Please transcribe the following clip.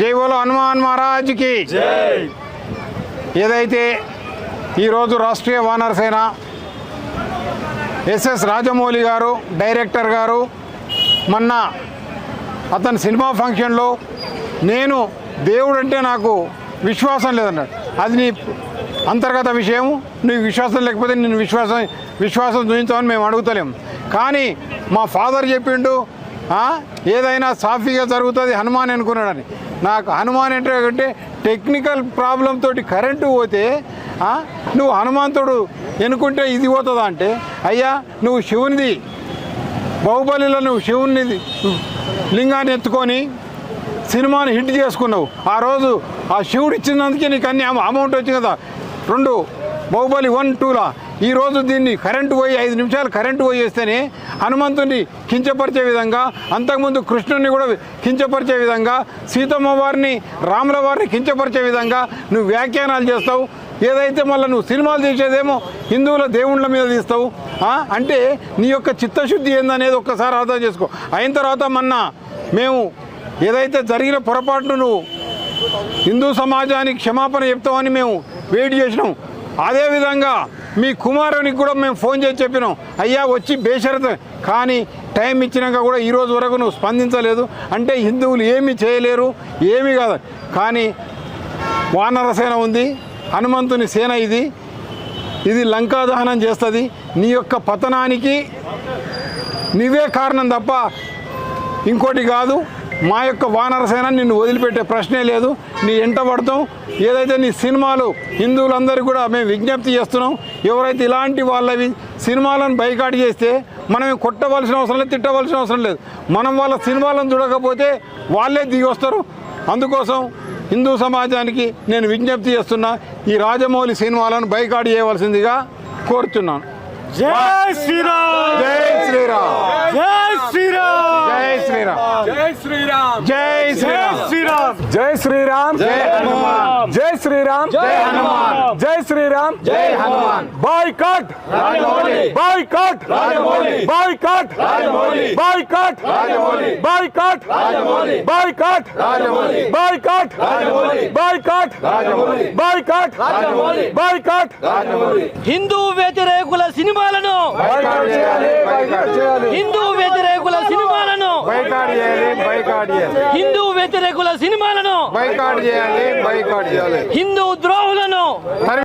జై బోలో హనుమాన్ మహారాజ్కి. ఏదైతే ఈరోజు రాష్ట్రీయ వానర సేన ఎస్ఎస్ రాజమౌళి గారు డైరెక్టర్ గారు మొన్న అతని సినిమా ఫంక్షన్లో నేను దేవుడు అంటే నాకు విశ్వాసం లేదన్నాడు. అది నీ అంతర్గత విషయం నీకు విశ్వాసం లేకపోతే నేను విశ్వాసం విశ్వాసం చూపించామని మేము అడుగుతలేం. కానీ మా ఫాదర్ చెప్పిండు ఏదైనా సాఫీగా జరుగుతుంది హనుమాన్ అనుకున్నాడని. నాకు హనుమాన్ అంటే టెక్నికల్ ప్రాబ్లం తోటి కరెంటు పోతే నువ్వు హనుమంతుడు ఎన్నుకుంటే ఇది పోతుందా అంటే అయ్యా నువ్వు శివునిది బాహుబలిలో నువ్వు శివుని లింగాన్ని ఎత్తుకొని సినిమాని హిట్ చేసుకున్నావు. ఆ రోజు ఆ శివుడు ఇచ్చినందుకే నీకు అన్ని అమౌంట్ వచ్చింది కదా. రెండు బాహుబలి వన్ టూలా? ఈరోజు దీన్ని కరెంటు పోయి ఐదు నిమిషాలు కరెంటు పోయేస్తేనే హనుమంతుని కించపరిచే విధంగా అంతకుముందు కృష్ణుని కూడా కించపరిచే విధంగా సీతమ్మ వారిని రాముల వారిని కించపరిచే విధంగా నువ్వు వ్యాఖ్యానాలు చేస్తావు. ఏదైతే మళ్ళీ నువ్వు సినిమాలు తీసేదేమో హిందువుల దేవుళ్ళ మీద తీస్తావు. అంటే నీ యొక్క చిత్తశుద్ధి ఏందనేది ఒక్కసారి అర్థం చేసుకో. అయిన తర్వాత మొన్న మేము ఏదైతే జరిగిన పొరపాటును నువ్వు హిందూ సమాజానికి క్షమాపణ చెప్తామని మేము వెయిట్ చేసినాం. అదేవిధంగా మీ కుమారునికి కూడా మేము ఫోన్ చేసి చెప్పినాం. అయ్యా వచ్చి బేషరత కానీ టైం ఇచ్చినాక కూడా ఈరోజు వరకు నువ్వు స్పందించలేదు. అంటే హిందువులు ఏమీ చేయలేరు ఏమీ కాదు. కానీ వానర సేన ఉంది హనుమంతుని సేన ఇది. ఇది లంకా దహనం చేస్తుంది. నీ యొక్క పతనానికి నీవే కారణం తప్ప ఇంకోటి కాదు. మా యొక్క వానర సేన నిన్ను వదిలిపెట్టే ప్రశ్నే లేదు. నీ ఎంట పడతాం. ఏదైతే నీ సినిమాలు హిందువులందరికీ కూడా మేము విజ్ఞప్తి చేస్తున్నాం ఎవరైతే ఇలాంటి వాళ్ళవి సినిమాలను బైకాట్ చేస్తే మనం కొట్టవలసిన అవసరం లేదు తిట్టవలసిన అవసరం లేదు. మనం వాళ్ళ సినిమాలను చూడకపోతే వాళ్ళే దిగి వస్తారు. అందుకోసం హిందూ సమాజానికి నేను విజ్ఞప్తి చేస్తున్నా ఈ రాజమౌళి సినిమాలను బైకాట్ చేయవలసిందిగా కోరుతున్నాను జై శ్రీరామ్! జై శ్రీరామ్! జై శ్రీరామ్ జై శ్రీరామ్ జై శ్రీరామ్ జై జై శ్రీరామ్ శ్రీరామ్ జై హనుమాన్ జై శ్రీరామ్ జై హనుమాన్ జై శ్రీరామ్ జై Hanuman boycott Rajamouli boycott Rajamouli boycott Rajamouli boycott Rajamouli boycott Rajamouli boycott Rajamouli boycott Rajamouli boycott Rajamouli boycott Rajamouli boycott Rajamouli Hindu వ్యతిరేకుల సినిమాలను బైకాట్ చేయాలి బైకాట్ చేయాలి హిందూ వ్యతిరేకుల సినిమాలను బైకాట్ చేయాలి బైకాట్ చేయాలి హిందూ వ్యతిరేకుల సినిమాలను బైకాట్ చేయాలి బైకాట్ చేయాలి హిందూ ద్రోహులను